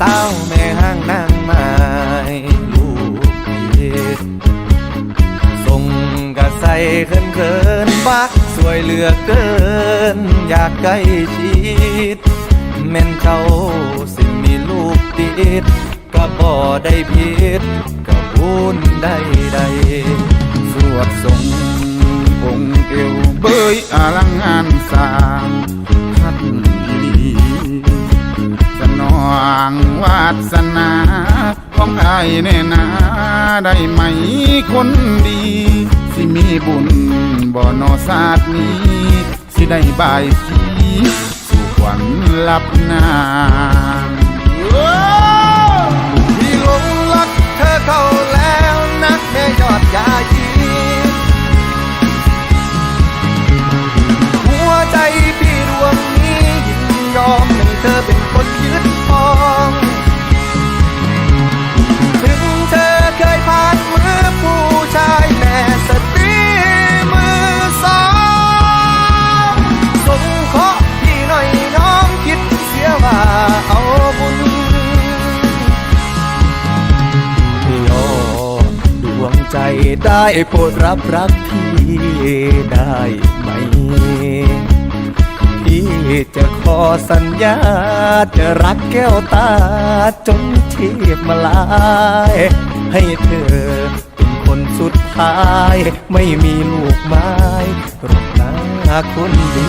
สาวแม่ห้างนางไม้ลูกพี่ส่งกระใสเขินเขินบักสวยเหลือเกิน อยากใกล้ชิดแม่นเขาสิมีลูกติดก็บ่ได้ผิดก็พุนได้ใดสวดสงองค์เอวเบยอลังงานสา วาสนาของอายแน่นาได้ไหมคนดี สิมีบุญบ่นอศาสตร์นี้ สิได้บายสีสู่ขวัญลับนางพี่หลงรักเธอเข้าแล้วนะแม่ยอดยา ได้โปรดรับรักพี่ได้ไหม พี่จะขอสัญญา จะรักแก้วตาจนชีพมาลาย ให้เธอเป็นคนสุดท้าย ไม่มีลูกไม้รอกนะคนดี